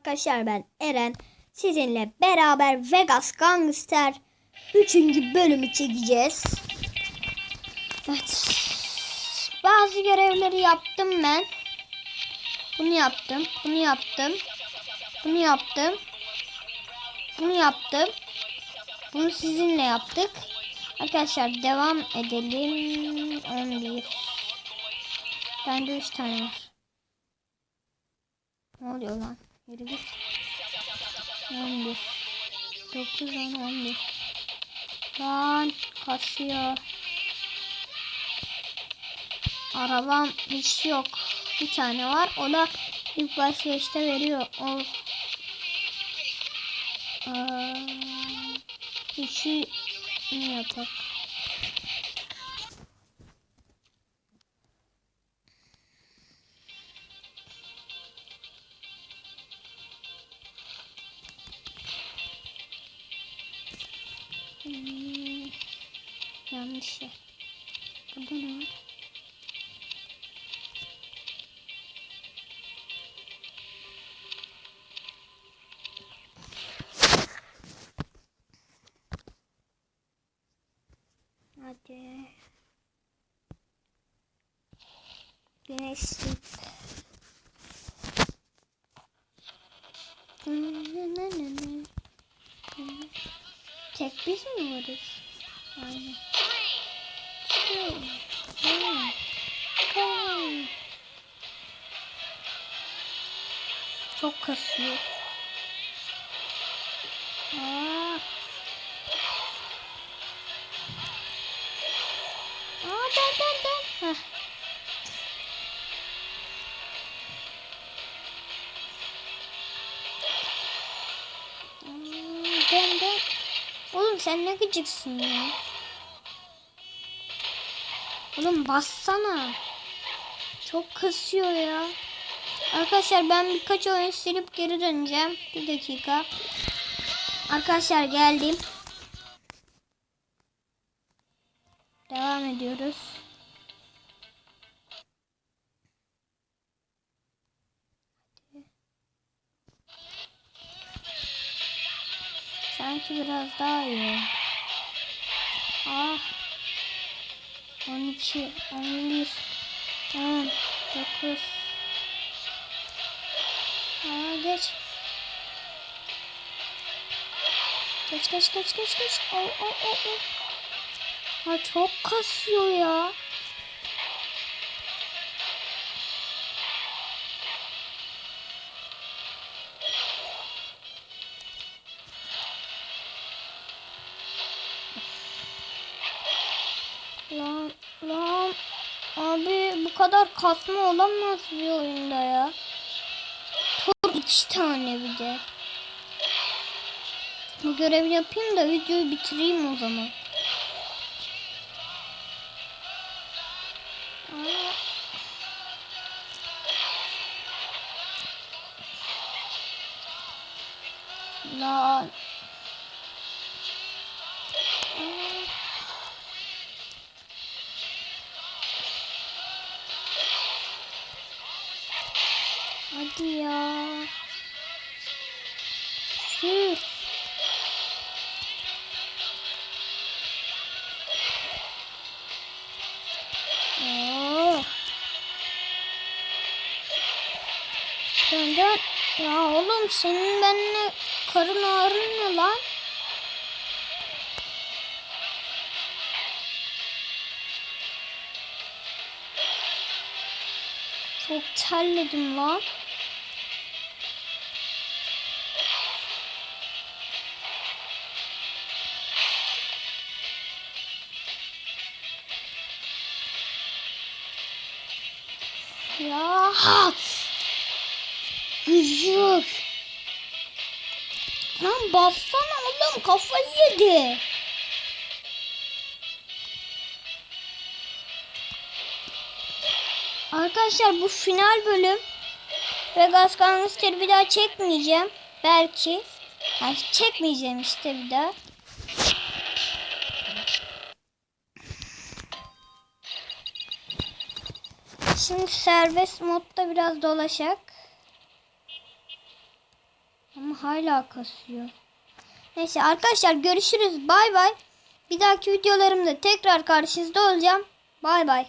Arkadaşlar ben Eren. Sizinle beraber Vegas Gangster 3. bölümü çekeceğiz. Evet. Bazı görevleri yaptım ben. Bunu yaptım. Bunu yaptım. Bunu yaptım. Bunu yaptım. Bunu sizinle yaptık. Arkadaşlar devam edelim. 11. Bende 3 tane var. Ne oluyor lan? Yürü git. 11. 9 10 11. Lan kasıyor. Arabam hiç yok. Bir tane var. O da ilk başlayışta veriyor. O Aa, işi ne yanlış yer. Burada ne var? Hadi. Güneşlik. Biz mi varız? Aynen. Çok kasıyor. Aa. Aa dön dön Sen ne gıcıksın ya. Oğlum bassana. Çok kasıyor ya. Arkadaşlar ben birkaç oyun silip geri döneceğim. Bir dakika. Arkadaşlar geldim. Devam ediyoruz. Sanki biraz daha iyi. Ah. 12, 11, 10, 9. Aa geç. Geç geç geç geç geç. Oh, oh, oh, oh. Ha çok kasıyor ya. Abi bu kadar kasma olamaz bir oyunda ya. Tur iki tane bir de. Bu görevi yapayım da videoyu bitireyim o zaman. Aa. Hadi ya. Hı. Oo. Dön dön. Ya oğlum senin benimle karın ağrın ne lan? Çok terledim lan. Ya. Gıcık. Lan bassana oğlum kafayı yedi. Arkadaşlar bu final bölüm. Vegas Gangster bir daha çekmeyeceğim. Belki. Yani çekmeyeceğim işte bir daha. Şimdi serbest modda biraz dolaşak. Ama hala kasıyor. Neyse arkadaşlar görüşürüz. Bay bay. Bir dahaki videolarımda tekrar karşınızda olacağım. Bay bay.